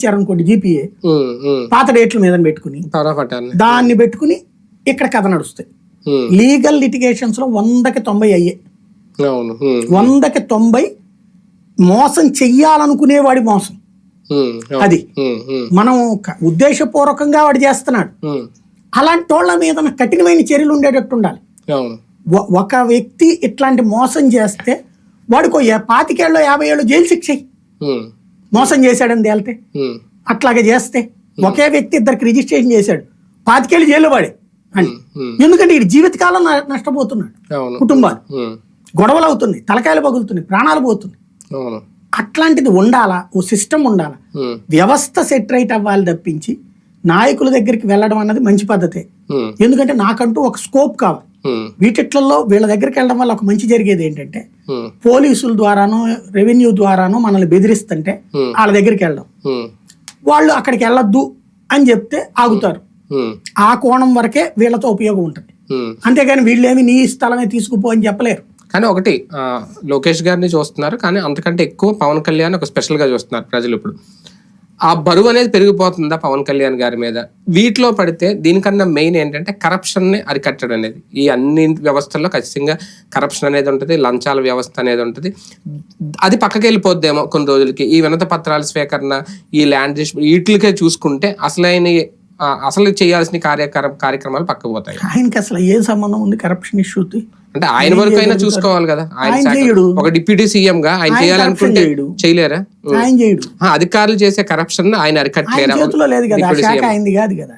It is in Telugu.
ఇచ్చారనుకోండి జీపీఏ. పాత డేట్ల మీద పెట్టుకుని దాన్ని పెట్టుకుని ఇక్కడ కథ నడుస్తాయి. లీగల్ లిటిగేషన్స్లో వందకి తొంభై అయ్యే. వందకి తొంభై మోసం చెయ్యాలనుకునేవాడి మోసం. అది. మనం ఉద్దేశపూర్వకంగా వాడు చేస్తున్నాడు. అలాంటి వాళ్ళ మీద కఠినమైన చర్యలు ఉండేటట్టు ఉండాలి. ఒక వ్యక్తి ఇట్లాంటి మోసం చేస్తే వాడికి పాతికేళ్ళు యాభై ఏళ్ళు జైలు శిక్ష మోసం చేశాడని తేలితే అట్లాగే చేస్తే. ఒకే వ్యక్తి ఇద్దరికి రిజిస్ట్రేషన్ చేశాడు. పాతికేళ్ళు జైల్లో పడే. అని ఎందుకంటే ఈ జీవితకాలం నష్టపోతున్నాడు. కుటుంబాలు. గొడవలు అవుతున్నాయి. తలకాయలు పగులుతున్నాయి. ప్రాణాలు పోతున్నాయి. అట్లాంటిది ఉండాలా? ఓ సిస్టమ్ ఉండాలా? వ్యవస్థ సెట్ రైట్ అవ్వాలి తప్పించి నాయకుల దగ్గరికి వెళ్ళడం అన్నది మంచి పద్ధతే. ఎందుకంటే నాకంటూ ఒక స్కోప్ కావాలి. వీటిట్లలో వీళ్ళ దగ్గరికి వెళ్ళడం వల్ల ఒక మంచి జరిగేది ఏంటంటే పోలీసుల ద్వారానో రెవెన్యూ ద్వారానో మనల్ని బెదిరిస్తుంటే. వాళ్ళ దగ్గరికి వెళ్ళడం. వాళ్ళు అక్కడికి వెళ్ళొద్దు అని చెప్తే ఆగుతారు. ఆ కోణం వరకే వీళ్ళతో ఉపయోగం ఉంటుంది. అంతేగాని వీళ్ళేమి నీ స్థలమే తీసుకుపో అని చెప్పలేరు. కానీ ఒకటి లోకేష్ గారిని చూస్తున్నారు. కానీ అంతకంటే ఎక్కువ పవన్ కళ్యాణ్ ఒక స్పెషల్గా చూస్తున్నారు ప్రజలు ఇప్పుడు. ఆ బరువు అనేది పెరిగిపోతుందా పవన్ కళ్యాణ్ గారి మీద? వీటిలో పడితే దీనికన్నా మెయిన్ ఏంటంటే కరప్షన్ని అరికట్టడం అనేది. ఈ అన్ని వ్యవస్థల్లో ఖచ్చితంగా కరప్షన్ అనేది ఉంటుంది లంచాల వ్యవస్థ అనేది ఉంటుంది. అది పక్కకి వెళ్ళిపోద్దేమో కొన్ని రోజులకి. ఈ వినత పత్రాల స్వీకరణ ఈ ల్యాండ్ వీటికే చూసుకుంటే అసలైన అసలు చేయాల్సిన కార్యక్రమ కార్యక్రమాలు పక్కకు పోతాయి. ఆయనకి అసలు ఏం సంబంధం ఉంది కరప్షన్ ఇష్యూతో అంటే ఆయన వరకు అయినా చూసుకోవాలి కదా. ఆయన. ఒక డిప్యూటీ సీఎం గా ఆయన చేయాలనుకుంటే. చేయలేరా? ఆయన చేయడు. ఆ, అధికారులు చేసే కరప్షన్ ఆయన అరికట్టలేరా? చేతిలో లేదు కదా. శాఖ అయింది కాదు కదా.